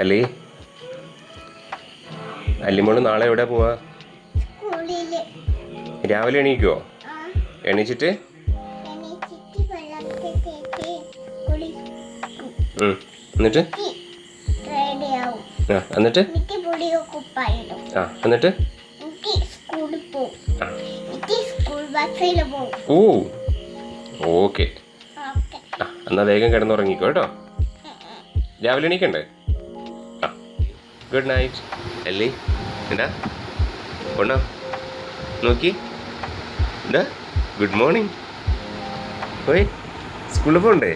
അല്ലേ അല്ലിമോൾ നാളെ എവിടെ പോവാ? രാവിലെ എണീക്കുവോ എണീച്ചിട്ട്. എന്നിട്ട്? ആ എന്നിട്ട്? ആ എന്നിട്ട്? ഓ ഓക്കെ. ആ എന്നാ വേഗം കിടന്നുറങ്ങിക്കോ കേട്ടോ. രാവിലെ എണീക്കണ്ടേ? ഗുഡ് നൈറ്റ് അല്ലേ എന്താ? കൊണ്ടോ നോക്കി. എന്താ? ഗുഡ് മോർണിംഗ് ഓയ് സ്കൂളിൽ പോകണ്ടേ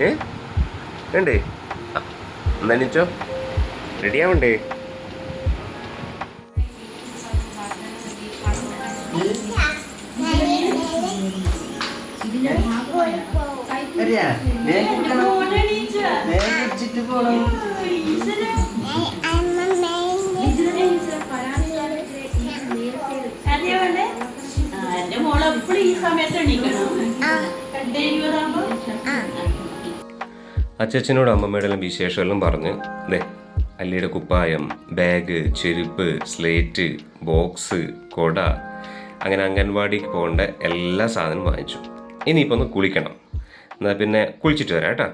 ഏ? വേണ്ടേ? ആ എന്നാ റെഡി ആവണ്ടേ? നേരെ പോവും അറിയാ സമയത്ത് എണീക്കണം അച്ചച്ചനോടും അമ്മമ്മയുടെ എല്ലാം വിശേഷമെല്ലാം പറഞ്ഞ് ദേ അല്ലിയുടെ കുപ്പായം ബാഗ് ചെരുപ്പ് സ്ലേറ്റ് ബോക്സ് കൊട അങ്ങനെ അംഗൻവാടിക്ക് പോകേണ്ട എല്ലാ സാധനവും വാങ്ങിച്ചു. ഇനിയിപ്പോൾ ഒന്ന് കുളിക്കണം. എന്നാൽ പിന്നെ കുളിച്ചിട്ട് വരാം കേട്ടോ.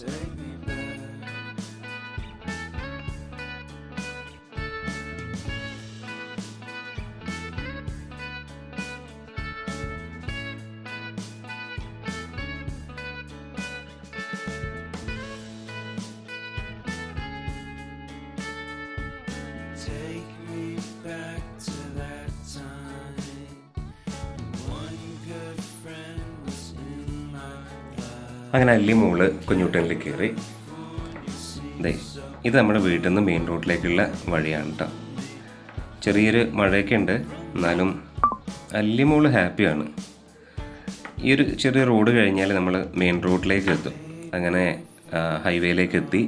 Take me back. അങ്ങനെ അല്ലി മോൾ കുഞ്ഞുട്ടനിൽ കയറി. ദേ ഇത് നമ്മുടെ വീട്ടിൽ നിന്ന് മെയിൻ റോഡിലേക്കുള്ള വഴിയാണ് കേട്ടോ ചെറിയൊരു മഴയൊക്കെ ഉണ്ട്. എന്നാലും അല്ലി മോൾ ഹാപ്പിയാണ് ഈ ഒരു ചെറിയ റോഡ് കഴിഞ്ഞാൽ നമ്മൾ മെയിൻ റോഡിലേക്ക് എത്തും. അങ്ങനെ ഹൈവേയിലേക്ക് എത്തി.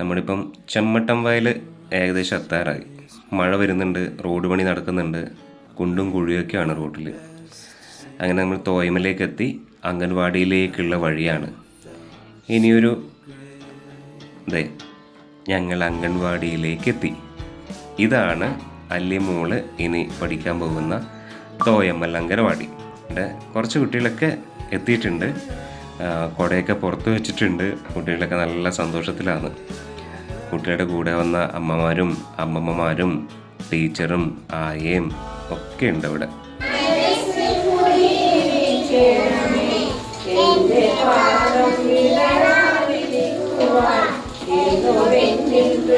നമ്മളിപ്പം ചെമ്മട്ടം വയൽ ഏകദേശം എത്താറായി. മഴ വരുന്നുണ്ട് റോഡ് പണി നടക്കുന്നുണ്ട്. കുണ്ടും കുഴിയൊക്കെയാണ് റോഡിൽ അങ്ങനെ നമ്മൾ തോയമലേക്ക് എത്തി അംഗൻവാടിയിലേക്കുള്ള വഴിയാണ്. ഇനിയൊരു ദേ ഞങ്ങൾ അംഗൻവാടിയിലേക്ക് എത്തി ഇതാണ് അല്ലിമോൾ ഇനി പഠിക്കാൻ പോകുന്ന തോയമ്മൽ അംഗൻവാടി. ഇവിടെ കുറച്ച് കുട്ടികളൊക്കെ എത്തിയിട്ടുണ്ട്. കുടയൊക്കെ പുറത്ത് വെച്ചിട്ടുണ്ട്. കുട്ടികളൊക്കെ നല്ല സന്തോഷത്തിലാണ്. കുട്ടികളുടെ കൂടെ വന്ന അമ്മമാരും അമ്മമ്മമാരും ടീച്ചറും ആയയും ഒക്കെ ഉണ്ട് ഇവിടെ.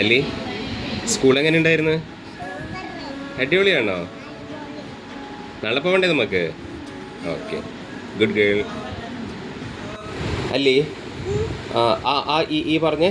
അല്ലേ സ്കൂൾ എങ്ങനെ ഉണ്ടായിരുന്നു അടിപൊളിയാണോ? നാളെ പോകണ്ടേ നമുക്ക്? ഓക്കെ ഗുഡ് ഗേൾ അല്ലി ആ ആ ഈ പറഞ്ഞേ.